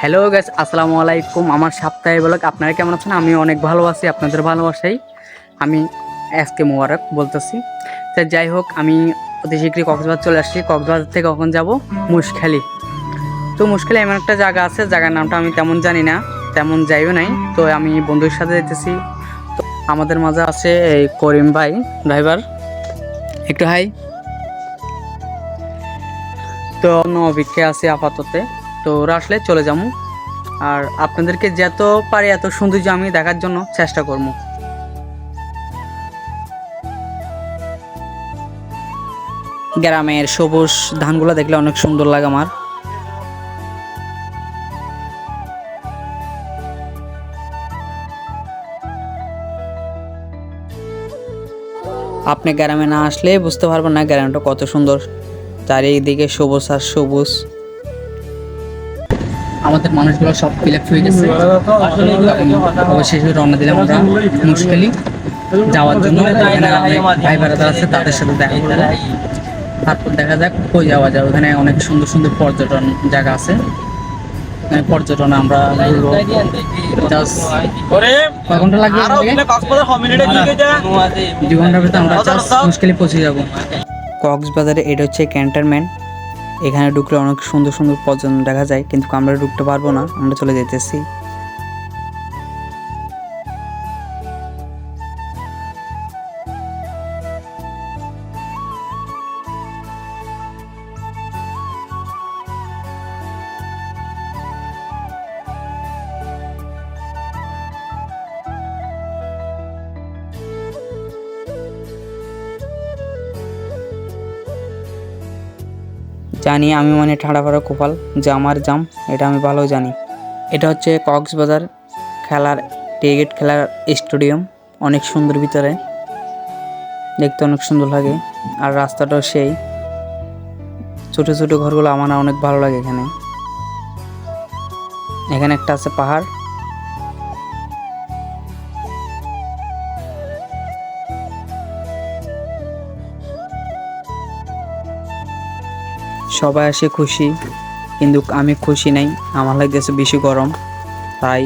Hello guys আসসালামু আলাইকুম। আমার সাপ্তাহে ব্লগ, আপনারা কেমন আছেন? আমি অনেক ভালো আছি, আপনাদের ভালোবাসাই। আমি এসকে মোবারক বলতেছি। তো যাই হোক, আমি অতি শীঘ্রই কক্সবাজার চলে আসছি। কক্সবাজার থেকে কখন যাব মুশখালি। তো মুশখালি এমন একটা জায়গা আছে, জায়গার নামটা আমি তেমন জানি না, তেমন যাইও নাই। তো আমি বন্ধুর সাথে যেতেছি তো আমাদের মাঝে আছে এই করিম ভাই। ড্রাইভার, একটু হাই। তো অন্য অভিজ্ঞ আছে আপাততে। তো ওরা আসলে চলে যাব আর আপনাদেরকে যত পারি এত সৌন্দর্য আমি দেখার জন্য চেষ্টা করব গ্রামের সবুজ ধানগুলো দেখলে অনেক সুন্দর লাগে আমার। আপনি গ্রামে না আসলে বুঝতে পারবেন না গ্রামটা কত সুন্দর। চারিদিকে সবুজ আর সবুজ। আমাদের মানুষগুলো সব ফিলাপ হয়ে গেছে। অবশেষে রওনা দিলাম আমরা মুশকিলি যাওয়ার জন্য। ভাই বেড়াদার আছে তাদের সাথে দেখা করব। তারপর দেখা যাক কই যাওয়া যায়। ওখানে অনেক সুন্দর সুন্দর পর্যটন জায়গা আছে। পর্যটন আমরা কয় ঘণ্টা লাগবে দু ঘণ্টার ভিতরে আমরা জাস্ট মুশকিলে পৌঁছে যাব। কক্সবাজারে এটা হচ্ছে ক্যান্টনমেন্ট। এখানে ঢুকলে অনেক সুন্দর সুন্দর পর্যটন দেখা যায়, কিন্তু আমরা ঢুকতে পারব না, আমরা চলে যেতেছি। জানি আমি মানে ঠাড়া ফাড়া কোপাল, যে আমার জাম, এটা আমি ভালো জানি। এটা হচ্ছে কক্সবাজার খেলার, ক্রিকেট খেলার স্টেডিয়াম, অনেক সুন্দর ভিতরে। দেখতে অনেক সুন্দর লাগে, আর রাস্তাটাও সেই। ছোট ছোট ঘরগুলো আমার অনেক ভালো লাগে এখানে। এখানে একটা আছে পাহাড় সবাই আসে খুশি, কিন্তু আমি খুশি নাই। আমার লাগতেছে বেশি গরম। তাই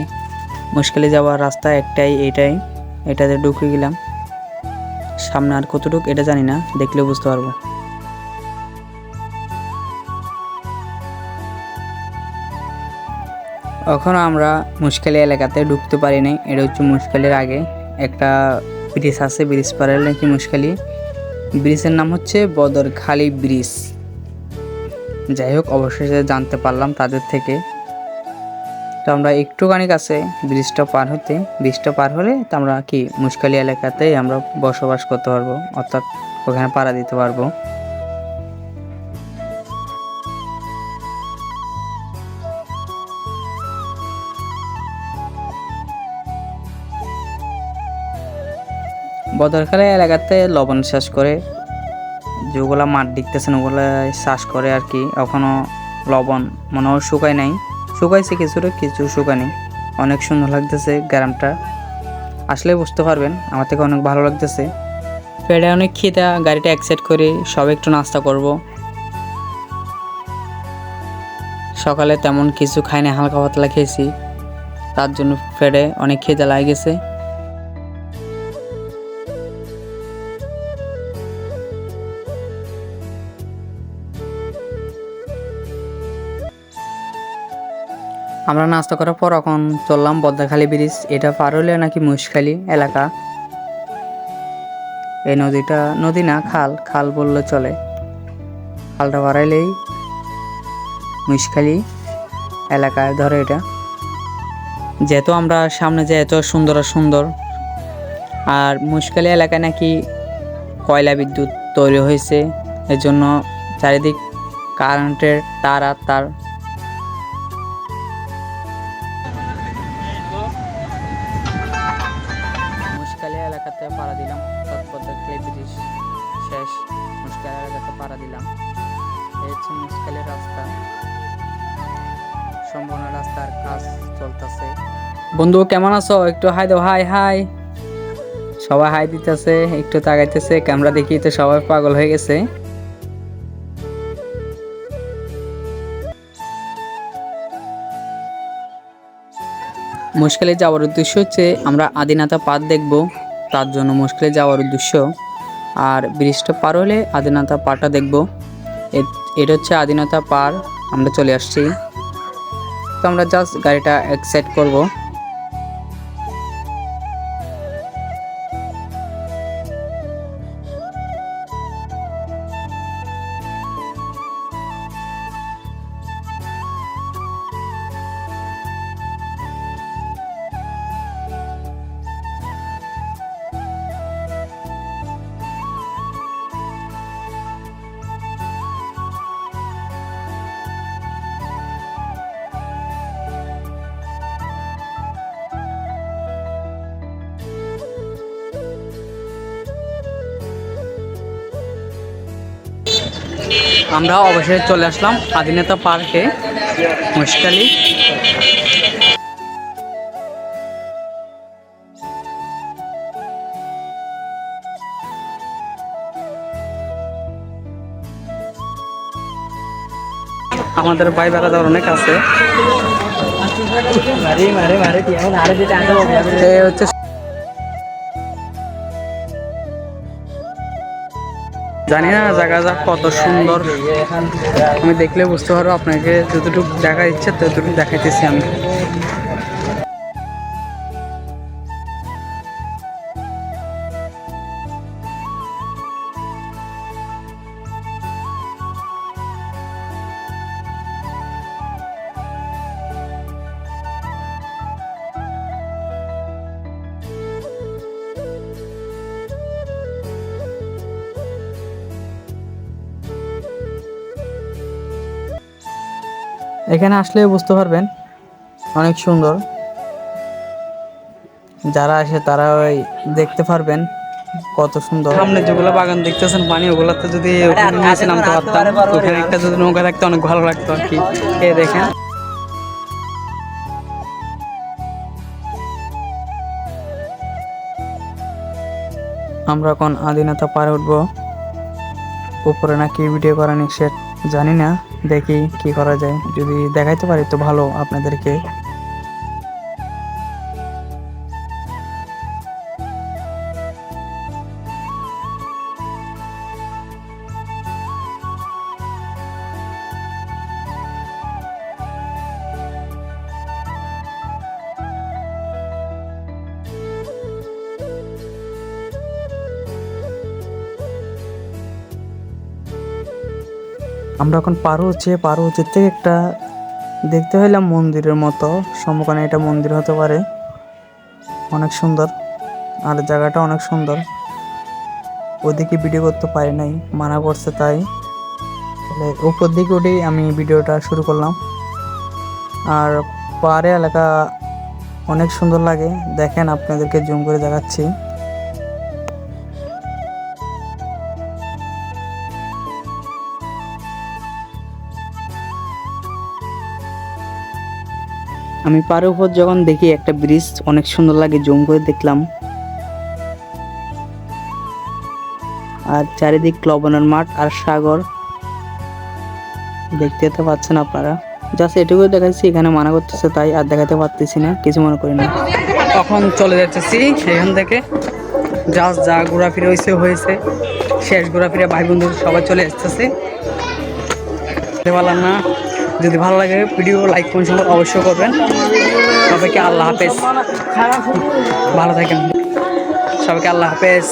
মুশকিলে যাওয়ার রাস্তা একটাই, এটাই, এটাতে ঢুকে গেলাম। সামনে আর কতটুক এটা জানি না, দেখলে বুঝতে পারব। এখনও আমরা মুশকিলি এলাকাতে ঢুকতে পারি নাই। এটা হচ্ছে মুশকিলের আগে। একটা ব্রিজ আছে ব্রিজ পারে নাকি মুশকিলি ব্রিজের নাম হচ্ছে বদরখালি ব্রিজ যাই হোক, অবশেষে জানতে পারলাম তাদের থেকে। তো আমরা একটুখানি কাছে ব্রিজটা পার হতে। ব্রিজটা পার হলে তো আমরা কি মুশকালি এলাকাতেই আমরা বসবাস করতে পারব, অর্থাৎ ওখানে পাড়া দিতে পারব। বদরখালী এলাকাতে লবণ চাষ করে যেগুলো মাঠ দেখতেছেন ওগুলো চাষ করে আর কি। এখনও লবণ, মনে হয় শুকায় নাই। শুকাইছে কিছুটা, কিছু শুকায়নি। অনেক সুন্দর লাগতেছে গ্রামটা। আসলে বুঝতে পারবেন, আমার থেকে অনেক ভালো লাগতেছে। পেড়ে অনেক খিদা, গাড়িটা অ্যাকসেপ্ট করে সবাই একটু নাস্তা করব। সকালে তেমন কিছু খাই না হালকা পাতলা খেয়েছি। তার জন্য ফেডে অনেক খিদা লাগে গেছে আমরা নাস্তা করার পর এখন চললাম বদ্দাখালী ব্রিজ এটা পার হলে নাকি মুশখালী এলাকা। এই নদীটা, নদী না, খাল। খাল বললে চলে। খালটা বাড়াইলেই মুশখালী এলাকায় ধরে এটা। যেহেতু আমরা সামনে যে এত সুন্দর আর সুন্দর, আর মুশখালী এলাকায় নাকি কয়লা বিদ্যুৎ তৈরি হয়েছে এর জন্য চারিদিক কারেন্টের তার আর তার এলাকাতে পাড়া দিলাম। তৎপর ব্রিজ শেষ, মুশকালি এলাকাতে পাড়া দিলাম। এই হচ্ছে মুশকালের রাস্তা। সম্পূর্ণ রাস্তার কাজ চলতেছে। বন্ধু, কেমন আছো? একটু হাই দাও, হাই হাই। সবাই হাই দিতেছে, একটু তাকাইতেছে, ক্যামেরা দেখি তো সবাই পাগল হয়ে গেছে। মুশকিলে যাওয়ার উদ্দেশ্য হচ্ছে আমরা আদিনাথা পার্ক দেখব। তার জন্য মুশকিলে যাওয়ার উদ্দেশ্য। আর ব্রিজটা পার হলে আদিনাথা পারটা দেখব। এটা হচ্ছে আদিনাথা পার আমরা চলে আসছি। তো আমরা জাস্ট গাড়িটা এক্সাইট করব। আমরা অবশেষে চলে আসলাম আদিনাথা পার্কে মুশকালি। আমাদের ভাই বেড়াদার অনেক আছে। হচ্ছে জানি না জায়গাটা কত সুন্দর। আমি দেখলে বুঝতে পারব আপনাকে, যতটুকু দেখা ইচ্ছে ততটুকু দেখাইতেছি আমি। এখানে আসলে বুঝতে পারবেন অনেক সুন্দর। যারা আসে তারা ওই দেখতে পারবেন কত সুন্দর। সামনে যেগুলো বাগান দেখতেছেন পানি ওগুলোতে যদি ওখানে নিচে নামতে পারতাম ওখানে একটা যদি নৌকা থাকতো অনেক ভালো লাগতো আর কি। এ দেখেন। আমরা এখন আদিনাথা পারে উঠবো। উপরে নাকি ভিডিও করা নিষেধ? জানি না, দেখি কি করা যায়। যদি দেখাইতে পারি তো ভালো, আপনাদেরকে। আমরা এখন পার হচ্ছে পার হচ্ছে থেকে একটা দেখতে হইলাম মন্দিরের মতো। সম্মুখে এটা মন্দির হতে পারে। অনেক সুন্দর। আর জায়গাটা অনেক সুন্দর। ওদিকে ভিডিও করতে পারি নাই। মানা করছে তাই। তাহলে উপর দিকে উঠেই আমি ভিডিওটা শুরু করলাম। আর পাহাড়ে এলাকা অনেক সুন্দর লাগে। দেখেন আপনাদেরকে জুম করে দেখাচ্ছি। আমি পাড়ের উপর যখন দেখি একটা ব্রিজ, অনেক সুন্দর লাগে, জুম করে দেখলাম। আর চারিদিক লবণের মাঠ আর সাগর। দেখতে তো পাচ্ছেন আপনারা। জাস্ট এটুকু দেখাচ্ছি, এখানে মানা করতেছে তাই আর দেখাতে পারতেছি না, কিছু মনে করি না। তখন চলে যাচ্ছি সেখান থেকে জাস্ট যা ঘোরাফিরে হয়েছে হয়েছে। শেষ ঘোরাফিরে ভাই বন্ধু সবাই চলে আসতেছে। পারলাম না। যদি ভালো লাগে ভিডিও লাইক কমেন্ট সময় অবশ্যই করবেন। সবাইকে আল্লাহ হাফেজ। ভালো থাকেন। সবাইকে আল্লাহ হাফেজ।